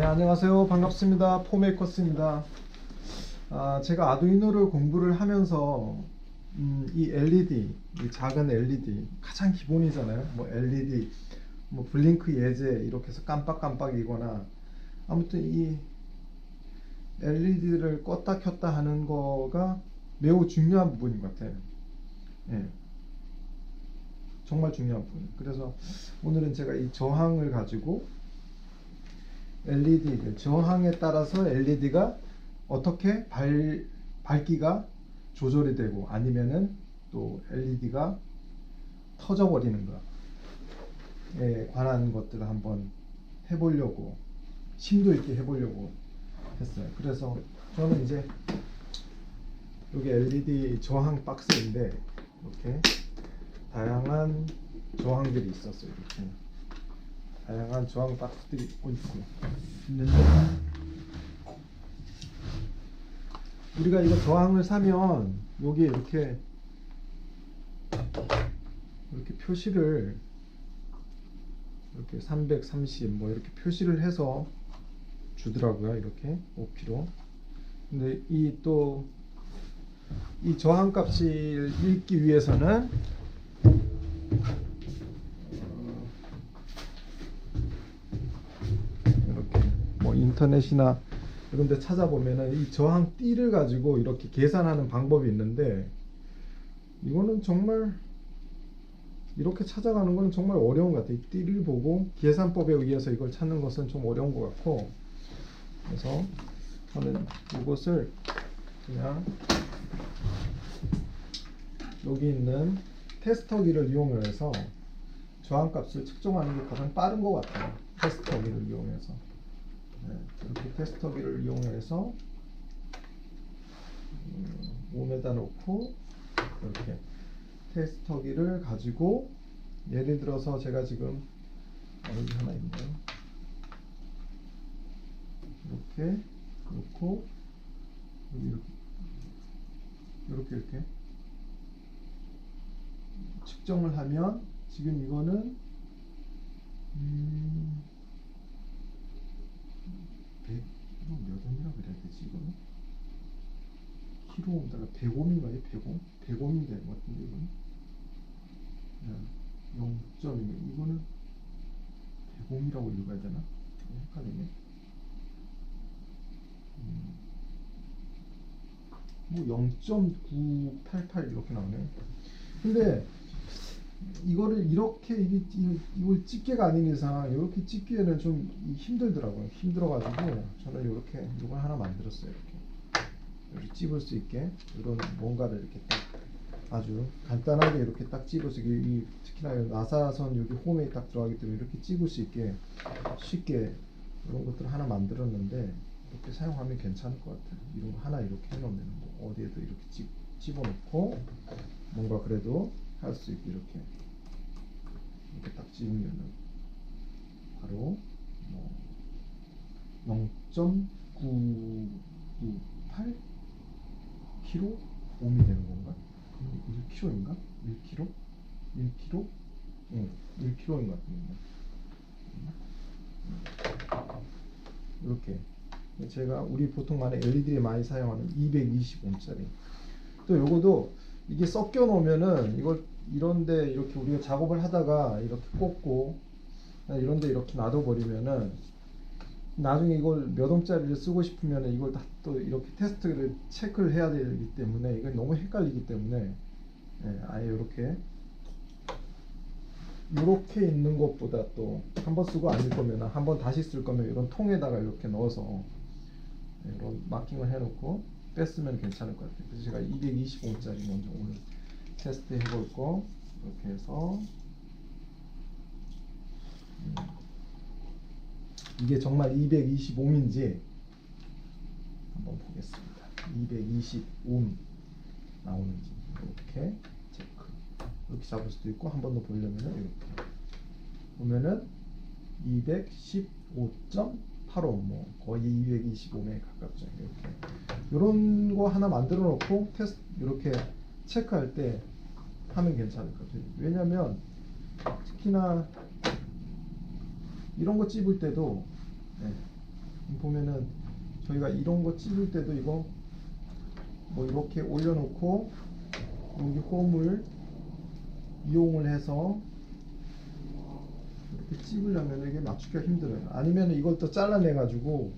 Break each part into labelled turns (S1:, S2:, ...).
S1: 네, 안녕하세요. 반갑습니다. 포메이커스입니다. 아, 제가 아두이노를 공부를 하면서 음, 이 LED, 이 작은 LED 가장 기본이잖아요. 뭐 LED, 뭐 블링크 예제 이렇게 해서 깜빡깜빡이거나 아무튼 이 LED를 껐다 켰다 하는 거가 매우 중요한 부분인 것 같아요. 예. 정말 중요한 부분. 그래서 오늘은 제가 이 저항을 가지고 LED 저항에 따라서 LED가 어떻게 밝, 밝기가 조절이 되고 아니면은 또 LED가 터져버리는 거에 관한 것들을 한번 해보려고 심도 있게 해보려고 했어요. 그래서 저는 이제 여기 LED 저항 박스인데 이렇게 다양한 저항들이 있었어요. 이렇게 다양한 저항 박스들이 있고 있는데 우리가 이거 저항을 사면 여기 이렇게 이렇게 표시를 이렇게 330 뭐 이렇게 표시를 해서 주더라고요. 이렇게 5kg. 근데 이 또이 저항 값을 읽기 위해서는 인터넷이나 이런 데 찾아보면은 이 저항 띠를 가지고 이렇게 계산하는 방법이 있는데 이거는 정말 이렇게 찾아가는 거는 정말 어려운 것 같아요. 이 띠를 보고 계산법에 의해서 이걸 찾는 것은 좀 어려운 것 같고 그래서 저는 이것을 그냥 여기 있는 테스터기를 이용해서 저항값을 측정하는 게 가장 빠른 것 같아요. 테스터기를 이용해서 네, 이렇게 테스터기를 이용해서 음, 몸에다 놓고 이렇게 테스터기를 가지고 예를 들어서 제가 지금 어, 여기 하나 있네요. 이렇게 놓고 이렇게 이렇게 이렇게 측정을 하면 지금 이거는 100kg인가 105mm가 105? 105인데, 되는 것 같은데 이건. 0.2mm 이거는 105이라고 읽어야 되나? 네, 헷갈리네. 음. 뭐0.988 이렇게 나오네요 근데 이거를 이렇게 이게 이걸 집게가 아닌 이상 이렇게 집기에는 좀 힘들더라고요. 힘들어가지고 저는 이렇게 이걸 하나 만들었어요. 이렇게 찝을 수 있게 이런 뭔가를 이렇게 딱 아주 간단하게 이렇게 딱 있게 이, 특히나 이 나사선 여기 홈에 딱 들어가기 때문에 이렇게 찝을 수 있게 쉽게 이런 것들을 하나 만들었는데 이렇게 사용하면 괜찮을 것 같아요. 이런 거 하나 이렇게 해놓으면 뭐 어디에도 이렇게 찝, 집어넣고 뭔가 그래도 할 수 있게 이렇게 이렇게 딱 집으면은 바로 뭐 0.998 kg 옴이 되는 건가? 1kg인가? 1kg? 1kg? 응, 1kg인 것 같은데. 이렇게 제가 우리 보통 많이 LED에 많이 사용하는 220옴짜리 또 요거도 이게 섞여 놓으면은 이걸 이런데 이렇게 우리가 작업을 하다가 이렇게 꽂고 이런데 이렇게 놔둬 버리면은 나중에 이걸 몇 옴짜리를 쓰고 싶으면은 이걸 다 또 이렇게 테스트를 체크를 해야 되기 때문에 이건 너무 헷갈리기 때문에 예, 아예 이렇게 이렇게 있는 것보다 또 한 번 쓰고 아닐 거면 한 번 다시 쓸 거면 이런 통에다가 이렇게 넣어서 이런 마킹을 해놓고 뺐으면 괜찮을 것 같아요. 그래서 제가 225짜리 먼저 오늘 테스트 해볼 거 이렇게 해서 음, 이게 정말 225인지 한번 보겠습니다. 225 나오는지 이렇게 체크. 이렇게 잡을 수도 있고 한 번 더 보려면은 이렇게 보면은 215.85 뭐 거의 225에 가깝죠. 이렇게 이런 거 하나 만들어 놓고 테스트 이렇게 체크할 때 하면 괜찮을 것 같아요. 왜냐면 특히나 이런 거 찝을 때도 네, 보면은 저희가 이런 거 찍을 때도 이거 뭐 이렇게 올려놓고 여기 홈을 이용을 해서 이렇게 찍으려면 이게 맞추기가 힘들어요. 아니면 이걸 또 잘라내 가지고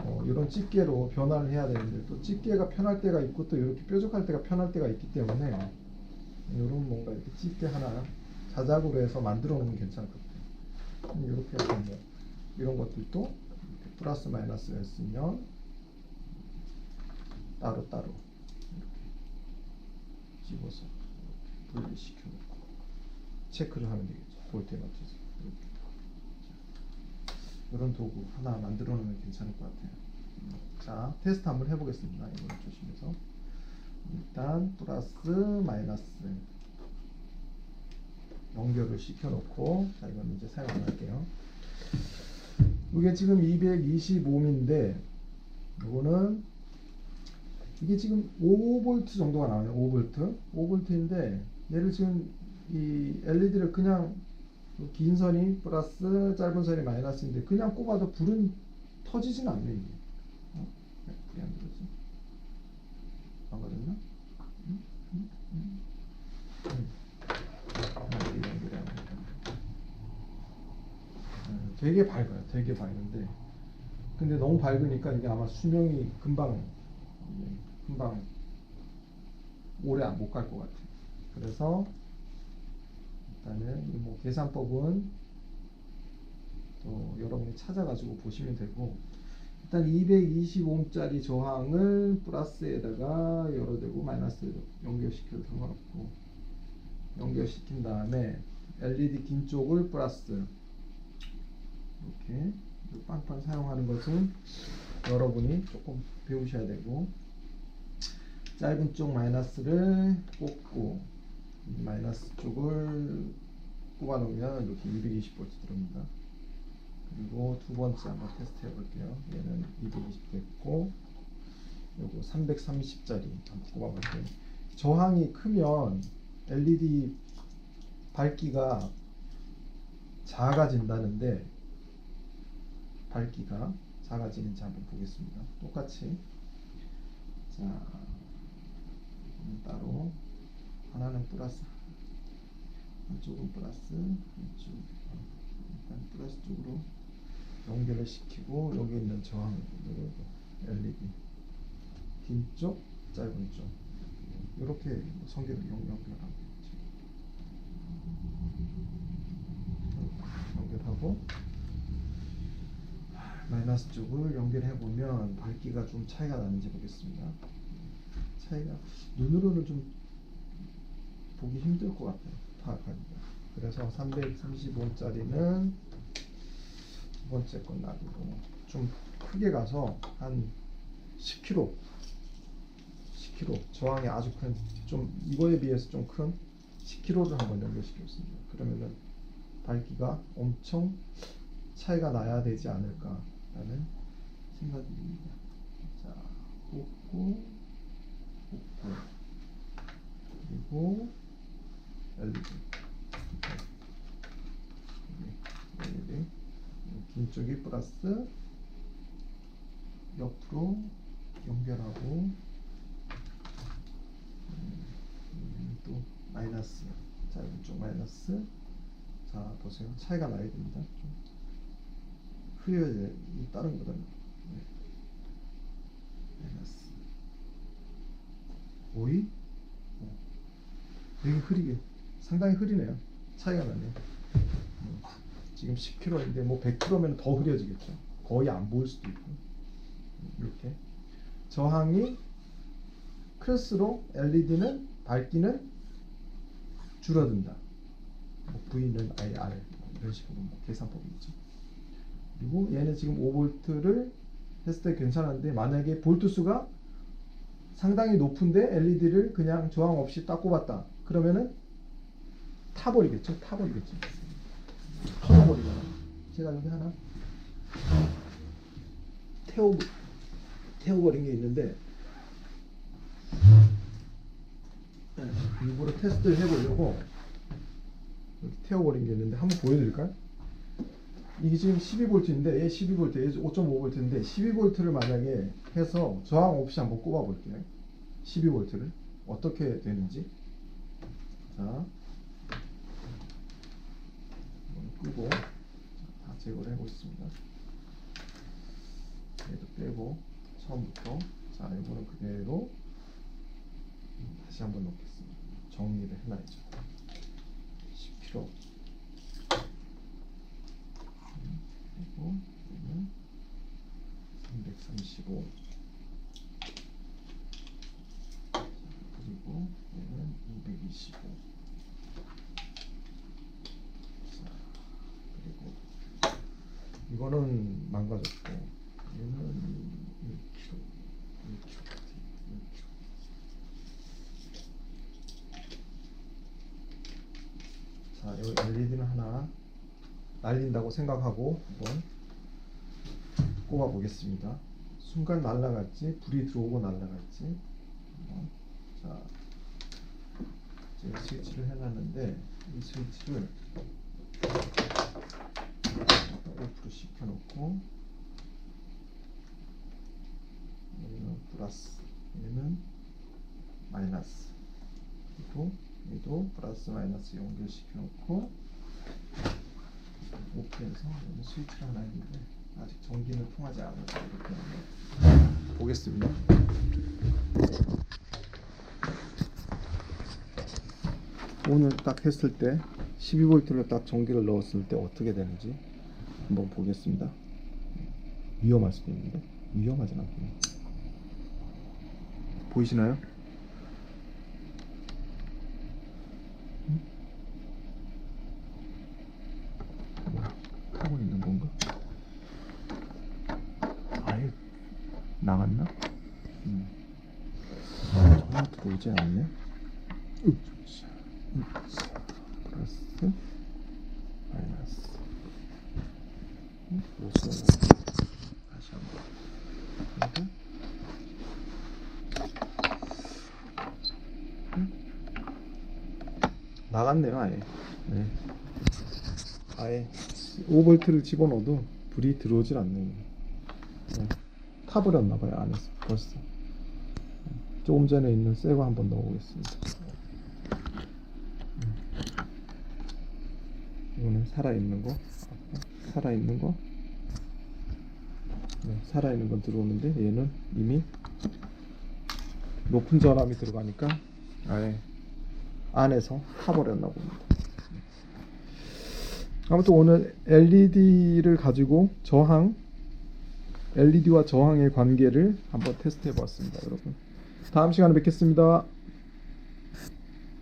S1: 어, 이런 집게로 변화를 해야 되는데 또 집게가 편할 때가 있고 또 이렇게 뾰족할 때가 편할 때가 있기 때문에 이런 뭔가 이렇게 집게 하나 자작으로 해서 만들어 놓으면 괜찮을 것 같아요. 이렇게 해서 뭐 이런 것들도 이렇게 플러스 마이너스를 쓰면 따로 따로 이렇게 집어서 이렇게 분리시켜 놓고 체크를 하면 되겠죠. 볼트에 맞춰서 이렇게. 이런 도구 하나 만들어 놓으면 괜찮을 것 같아요. 음, 자, 테스트 한번 해보겠습니다. 이걸 조심해서. 일단 플러스 마이너스 연결을 시켜놓고 자 이건 이제 사용 안 할게요. 이게 지금 225인데 이거는 이게 지금 5V 정도가 나와요. 5V, 5V인데 얘를 지금 이 LED를 그냥 그긴 선이 플러스 짧은 선이 마이너스인데 그냥 꼽아도 불은 터지진 않네 이게. 어? 왜 불이 안 들어지? 안 가졌나? 응? 응? 응? 응. 아, 이게 연결이 안 된다. 음, 되게 밝아요. 되게 밝은데 근데 너무 밝으니까 이게 아마 수명이 금방 예, 금방 오래 못 갈 것 같아요. 그래서 일단은 이뭐 계산법은 또 여러분이 찾아가지고 보시면 되고 일단 225짜리 저항을 플러스에다가 열어대고 마이너스에다 연결시켜도 상관없고 연결시킨 다음에 LED 긴 쪽을 플러스 이렇게 이 빵빵 사용하는 것은 여러분이 조금 배우셔야 되고 짧은 쪽 마이너스를 꽂고 이 마이너스 쪽을 꼽아 놓으면 이렇게 220V 들어옵니다. 그리고 두 번째 한번 테스트 해 볼게요. 얘는 220 됐고 요거 330짜리 한번 꼽아 볼게요. 저항이 크면 LED 밝기가 작아진다는데 밝기가 작아지는지 한번 보겠습니다. 똑같이. 자 음, 따로 하나는 플러스 한쪽은 플러스 한쪽 일단 플러스 쪽으로 연결을 시키고 여기 있는 저항을 LED 긴 쪽, 짧은 쪽. 이렇게 성격을 연결하고 연결하고 마이너스 쪽을 연결해 보면 밝기가 좀 차이가 나는지 보겠습니다. 차이가 눈으로는 좀 보기 힘들 것 같아요. 파악하기가. 그래서 335짜리는 두 번째 건 놔두고 좀 크게 가서 한 10kg 10kg 저항이 아주 큰 좀 이거에 비해서 좀 큰 10kg를 한번 연결시켰습니다. 그러면은 밝기가 엄청 차이가 나야 되지 않을까 라는 생각이 듭니다. 자, 꽂고 꽂고. 그리고 LED LED 긴 쪽이 플러스 옆으로 연결하고 음, 또 마이너스. 짧은 쪽 마이너스. 자 보세요. 차이가 나야 됩니다. 좀 흐려야 돼. 이 다른 거보다. 네. 마이너스 오이? 어. 되게 흐리게. 상당히 흐리네요. 차이가 나네요. 음, 지금 10kg인데 뭐 100kg면 더 흐려지겠죠. 거의 안 보일 수도 있고. 음, 이렇게. 저항이 클수록 LED는 밝기는 줄어든다. 뭐 V는 아예 R. 뭐 이런 식으로 뭐 계산법이 있죠. 그리고 얘는 지금 5볼트를 했을 때 괜찮은데 만약에 볼트 수가 상당히 높은데 LED를 그냥 저항 없이 딱 꼽았다. 그러면은 타버리겠죠. 타버리겠죠. 터져버리거나. 제가 여기 하나 태워 태워버린 게 있는데 네, 일부러 테스트를 해보려고 태워버린 게 있는데 한번 보여드릴까요? 이게 지금 12V인데 얘 12V, 얘 5.5V인데 12V를 만약에 해서 저항 없이 한번 꼽아 볼게요. 12V를 어떻게 되는지. 자, 끄고 자, 다 제거를 해보겠습니다. 얘도 빼고 처음부터 자 이거는 그대로 다시 한번 넣겠습니다. 정리를 해놔야죠. 10kg 그리고 얘는 335 그리고 얘는 225 자, 그리고 이거는 망가졌고 얘는 1kg 1kg 같아 1kg 자, 이 LED는 하나 날린다고 생각하고 한번 꼽아 보겠습니다. 순간 날아갈지 불이 들어오고 날아갈지 한번. 자, 제가 스위치를 해놨는데 이 스위치를 오프로 시켜놓고 얘는 플러스 얘는 마이너스 그리고 얘도 플러스 마이너스 연결시켜 놓고 오프해서 얘는 스위치를 하나 했는데 아직 전기는 통하지 않아서 이렇게 보겠습니다. 오늘 딱 했을 때 12V를 딱 전기를 넣었을 때 어떻게 되는지 한번 보겠습니다. 위험할 수도 있는데 위험하진 않군요. 보이시나요? 뭐야, 하고 있는 건가? 아예 나갔나? 음. 전화 들어오지 않네. 플러스 마이너스. 음, 플러스 다시 한번. 음? 나갔네요 아예. 네. 아예 5볼트를 집어넣어도 불이 들어오질 않네요. 네. 타버렸나봐요 안에서 벌써. 네. 조금 전에 있는 새거 한번 넣어보겠습니다. 음. 이거는 살아있는 거, 살아있는 거, 네, 살아있는 건 들어오는데 얘는 이미 높은 전압이 들어가니까 아예 안에서 타버렸나 봅니다. 아무튼 오늘 LED를 가지고 저항, LED와 저항의 관계를 한번 테스트해 보았습니다, 여러분. 다음 시간에 뵙겠습니다.